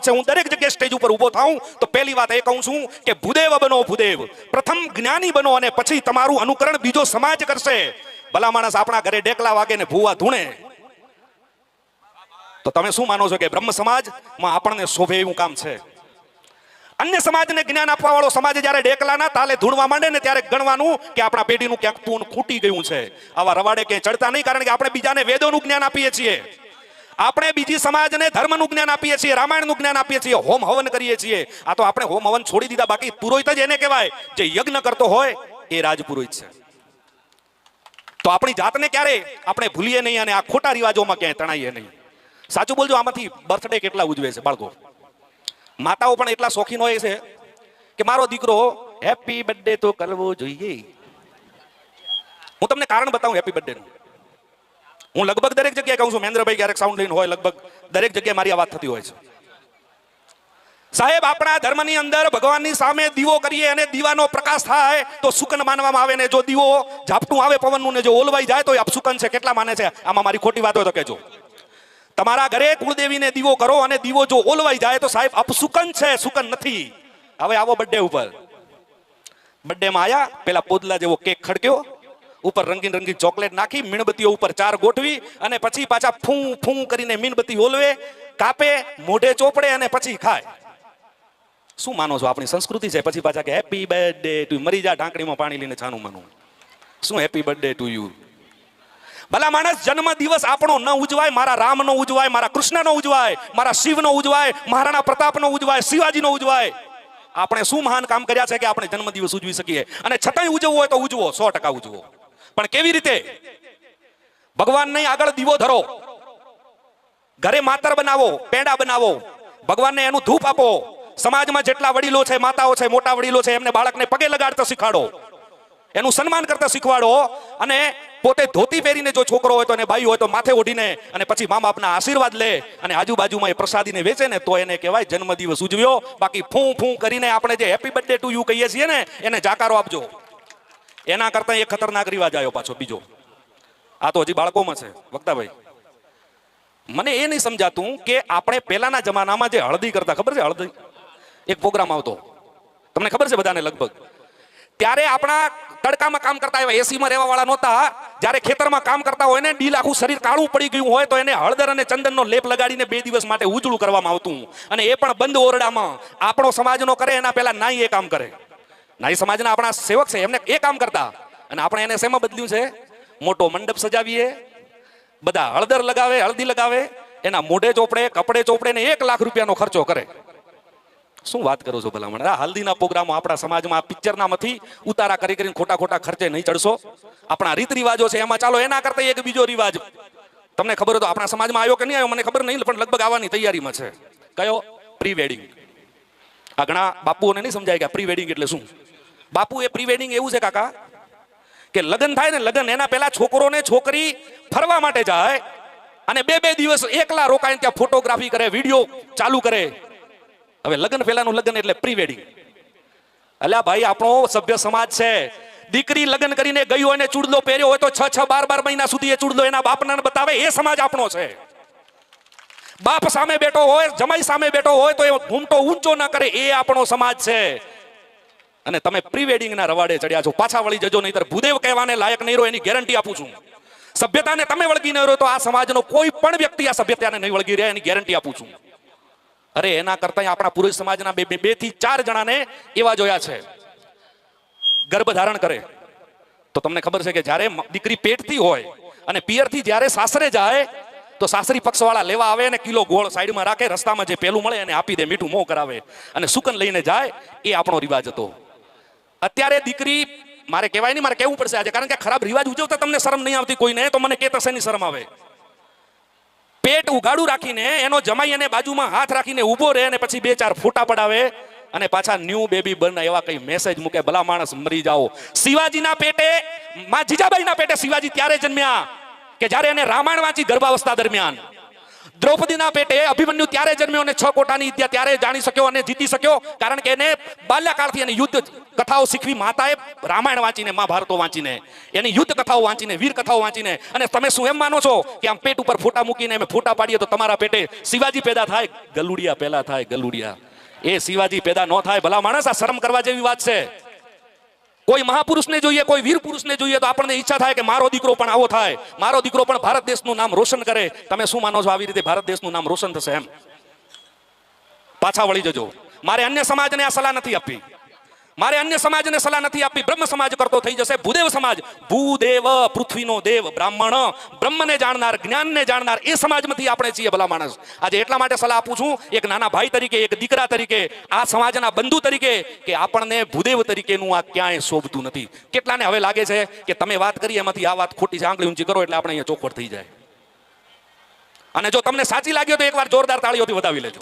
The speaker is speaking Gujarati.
છે, હું દરેક જગ્યાએ સ્ટેજ ઉપર ઊભો થાઉં, તો પહેલી વાત એ કહું છું કે ભૂદેવ બનો ભૂદેવ. પ્રથમ જ્ઞાની બનો અને પછી તમારું અનુકરણ બીજો સમાજ કરશે. ભલા માણસ આપણા ઘરે ડેકલા વાગે ને ભૂવા ધૂણે. તો તમે શું માનો છો કે બ્રહ્મ સમાજમાં આપણને શોભે એવું કામ છે? અન્ય સમાજને જ્ઞાન આપવા વાળો સમાજ જ્યારે ડેકલાના તાલે ધૂણવા માંડે ને ત્યારે ગણવાનું કે આપણા પેઢીનું ક્યાંક તૂન ખૂટી ગયું છે. આવા રવાડે ક્યાંય ચડતા નહીં, કારણ કે આપણે બીજાને વેદોનું જ્ઞાન આપીએ છીએ. આપણે બીજી સમાજને ધર્મનું જ્ઞાન આપીએ છીએ, રામાયણનું જ્ઞાન આપીએ છીએ, હોમ હવન કરીએ છીએ. આ તો આપણે હોમ હવન છોડી દીધા, બાકી પુરોહિત જ એને કહેવાય. જે યજ્ઞ કરતો હોય, એ રાજપુરોહિત છે. તો આપણી જાતને ક્યારે આપણે ભૂલીએ નહીં અને આ ખોટા રિવાજોમાં ક્યાંય તણાઈએ નહીં. સાચું બોલજો, આમાંથી બર્થડે કેટલા ઉજવે છે, બાળકો? માતાઓ પણ એટલા શોખીન હોય છે કે મારો દીકરો હેપી બર્થડે તો કરવો જોઈએ. હું તમને કારણ બતાવું હેપી બર્થડે નું. હું લગભગ દરેક જગ્યાએ કહું છું મહેન્દ્રભાઈ ક્યારેક સાઉન્ડ લઈને હોય, લગભગ દરેક જગ્યાએ મારી આ વાત થતી હોય છે. સાહેબ, આપણા ધર્મની અંદર ભગવાનની સામે દીવો કરીએ અને દીવાનો પ્રકાશ થાય, તો સુકન માનવામાં આવે ને જો દીવો ઝાપટું આવે પવનનું ને જો ઓલવાઈ જાય તો એ અપસુકન છે, કેટલા માને છે? આમાં મારી ખોટી વાત હોય તો કહેજો. તમારા ઘરે કુળદેવીને દીવો કરો અને દીવો જો ઓલવાઈ જાય, તો સાહેબ અપસુકન છે સુકન નથી. હવે આવો બર્થડે ઉપર. બર્થડે માં આયા, પેલા પોદલા જેવો કેક ખડક્યો ઉપર રંગીન રંગીન ચોકલેટ નાખી, મીણબત્તીઓ ઉપર ચાર ગોઠવી અને પછી પાછા ફૂં ફૂં કરીને મીણબત્તી ઓલવે, કાપે, મોઢે ચોપડે અને પછી ખાય. શું માનો છો? આપણી સંસ્કૃતિ છે. પછી પાછા કે હેપી બર્થડે તું મરી જા, ઢાંકણીમાં પાણી લઈને છાનું માનું શું હેપી બર્થડે ટુ યુ ભલા માણસ જન્મ દિવસ આપણો ન ઉજવાય, મારા રામનો ઉજવાય, મારા કૃષ્ણનો ઉજવાય, મારા શિવનો ઉજવાય, મહારાણા પ્રતાપનો ઉજવાય શિવાજીનો ઉજવાય. આપણે શું મહાન કામ કર્યા છે કે આપણે જન્મ દિવસ ઉજવી શકીએ? અને છતાંય ઉજવવો હોય તો ઉજવો, સો ટકા ઉજવો. પણ કેવી રીતે? ભગવાન નહીં આગળ દીવો ધરો. ઘરે માતર બનાવો, પેંડા બનાવો. ભગવાનને એનું ધૂપ આપો. સમાજમાં જેટલા વડીલો છે, માતાઓ છે, મોટા વડીલો છે, એમને બાળકને પગે લગાડતા શીખવાડો એનું સન્માન કરતા શીખવાડો અને પોતે ધોતી પહેરીને જો છોકરો હોય તો એને બાઈ હોય તો માથે ઓઢીને અને પછી મા બાપના આશીર્વાદ લે અને આજુબાજુમાં એ પ્રસાદીને વેચે ને તો એને કહેવાય જન્મદિવસ ઉજવ્યો. બાકી ફૂં ફૂં કરીને આપણે જે હેપી બર્થડે ટુ યુ કહીએ છીએ ને, એને જાકારો આપજો. એના કરતા એક ખતરનાક રિવાજ આવ્યો પાછો, બીજો. આ તો હજી બાળકોમાં છે, વક્તાભાઈ. મને એ નહીં સમજાતું કે આપણે પહેલાના જમાનામાં જે હળદી કરતા, ખબર છે હળદી? એક પ્રોગ્રામ આવતો. તમને ખબર છે બધાને લગભગ? ત્યારે આપણા તડકામાં કામ કરતા એવા એસીમાં રહેવા વાળા નહોતા. જ્યારે ખેતરમાં કામ કરતા હોય ને, ડીલ આખું શરીર કાળું પડી ગયું હોય, તો એને હળદર અને ચંદનનો લેપ લગાડીને બે દિવસ માટે ઉજળું કરવામાં આવતું. અને એ પણ બંધ ઓરડામાં. આપણો સમાજનો કરે, એના પહેલા નાઈ એ કામ કરે. નાઈ સમાજના આપણા સેવક છે, એમને એ કામ કરતા. અને આપણે એને શેમાં બદલ્યું છે? મોટો મંડપ સજાવીએ, બધા હળદર લગાવે હળદી લગાવે, એના મોઢે ચોપડે, કપડે ચોપડે ને એક લાખ રૂપિયાનો ખર્ચો કરે. શું વાત કરો છો ભલા મને આ હલ્દીના પ્રોગ્રામો આપણા સમાજમાં પિક્ચરનામાંથી ઉતારા કરી કરીને ખોટા ખોટા ખર્ચે નહીં ચડશો. આપણા રીત રિવાજો છે, એમાં ચાલો એના કરતા એક બીજો રિવાજ. તમને ખબર હતો આપણા સમાજમાં આવ્યો કે નહીં આવ્યો, મને ખબર નહીં, પણ લગભગ આવવાની તૈયારીમાં છે. કયો? પ્રી વેડિંગ આ ઘણા બાપુઓને નહીં સમજાય કે પ્રી વેડિંગ એટલે શું? બાપુ એ પ્રી વેડિંગ એવું છે કાકા, કે લગ્ન થાય ને લગ્ન એના પહેલા છોકરો ને છોકરી ફરવા માટે જાય અને બે બે દિવસ એકલા રોકાઈને ત્યાં ફોટોગ્રાફી કરે વીડિયો ચાલુ કરે. હવે લગ્ન પહેલાનું લગ્ન એટલે પ્રી વેડિંગ અલ્યા ભાઈ, આપણો સભ્ય સમાજ છે. દીકરી લગ્ન કરીને ગયો હોય ચૂડલો પહેર્યો હોય તો છ છ બાર બાર મહિના સુધી એ ચૂડલો એના બાપના બતાવે, એ સમાજ આપણો છે. બાપ સામે બેઠો હોય, જમાઈ સામે બેઠો હોય, તો એ ઘૂમટો ઊંચો ના કરે, એ આપણો સમાજ છે. અને તમે પ્રી વેડિંગના રવાડે ચડ્યા છો, પાછા વળી જજો, નહીતર ભૂદેવ કહેવાને લાયક નહીં રહો, એની ગેરંટી આપું છું. સભ્યતાને તમે વળગી ન રહો, તો આ સમાજનો કોઈ પણ વ્યક્તિ આ સભ્યતાને નહીં વળગી રહે, એની ગેરંટી આપું છું. અરે, એના કરતા આપણા પુરુષ સમાજના બે બેથી ચાર જણાને એવા જોયા છે. ગર્ભ ધારણ કરે. તો તમને ખબર છે કે જ્યારે દીકરી પેટથી હોય અને પિયરથી જ્યારે સાસરે જાય તો સાસરી પક્ષવાળા લેવા આવે અને કિલો ગોળ સાઈડમાં રાખે, રસ્તામાં જે પેલું મળે એને આપી દે, મીઠું મોં કરાવે. અને સુકન લઈને જાય, એ આપણો રિવાજ હતો. અત્યારે દીકરી, મારે કહેવાય નહીં, મારે કહેવું પડશે આજે, કારણ કે ખરાબ રિવાજ ઉજવતા તમને શરમ નહીં આવતી કોઈને, તો મને કે તશે નહીં શરમ આવે? પેટ ઉગાડું રાખીને, એનો જમાઈ અને બાજુમાં હાથ રાખીને ઊભો રહે અને પછી બે ચાર ફોટા પડાવે અને પાછા ન્યૂ બેબી બર્ન એવા કઈ મેસેજ મૂકે, ભલા માણસ મરી જાઓ. શિવાજીના પેટે, માં જીજાબાઈના પેટે શિવાજી ત્યારે જન્મ્યા. કે જ્યારે એને રામાયણ વાંચી ગર્ભાવસ્થા દરમિયાન, દ્રૌપદીના પેટે અભિમન્યુ ત્યારે જન્મ્યો અને છ કોટાની વિદ્યા ત્યારે જાણી શક્યો અને જીતી શક્યો, કારણ કે એને બાલ્યકાળથી એને યુદ્ધ કથાઓ શીખવી માતાએ રામાયણ વાંચીને, મહાભારતો વાંચીને, એની યુદ્ધ કથાઓ વાંચીને, વીર કથાઓ વાંચીને, અને તમે શું એમ માનો છો કે આમ પેટ ઉપર ફોટા મૂકીને અમે ફોટા પાડીએ તો તમારા પેટે શિવાજી પેદા થાય? ગલુડિયા પેલા થાય, ગલુડિયા. એ શિવાજી પેદા ન થાય, ભલા માણસ આ શરમ કરવા જેવી વાત છે. કોઈ મહાપુરુષને જોઈએ, કોઈ વીર પુરુષને જોઈએ તો આપણને ઈચ્છા થાય કે મારો દીકરો પણ આવો થાય. મારો દીકરો પણ ભારત દેશનું નામ રોશન કરે. તમે શું માનો છો આવી રીતે ભારત દેશનું નામ રોશન થશે એમ? પાછા વળી જજો. મારે અન્ય સમાજને આ સલાહ નથી આપવી. મારે અન્ય સમાજને સલાહ નથી આપવી બ્રહ્મ સમાજ કરતો થઈ જશે. ભૂદેવ સમાજ. ભૂદેવ પૃથ્વીનો દેવ, બ્રાહ્મણ. બ્રહ્મને જાણનાર, જ્ઞાનને જાણનાર એ સમાજમાંથી આપણે છીએ ભલા માણસ. આજે એટલા માટે સલાહ આપું છું, એક નાના ભાઈ તરીકે, એક દીકરા તરીકે, આ સમાજના બંધુ તરીકે, કે આપણને ભૂદેવ તરીકેનું આ ક્યાંય શોભતું નથી. કેટલાને હવે લાગે છે કે તમે વાત કરી, એમાંથી આ વાત ખોટી છે, આંગળી ઊંચી કરો એટલે આપણે અહીંયા ચોખવટ થઈ જાય. અને જો તમને સાચી લાગ્યો તો એકવાર જોરદાર તાળીઓથી વધાવી લેજો.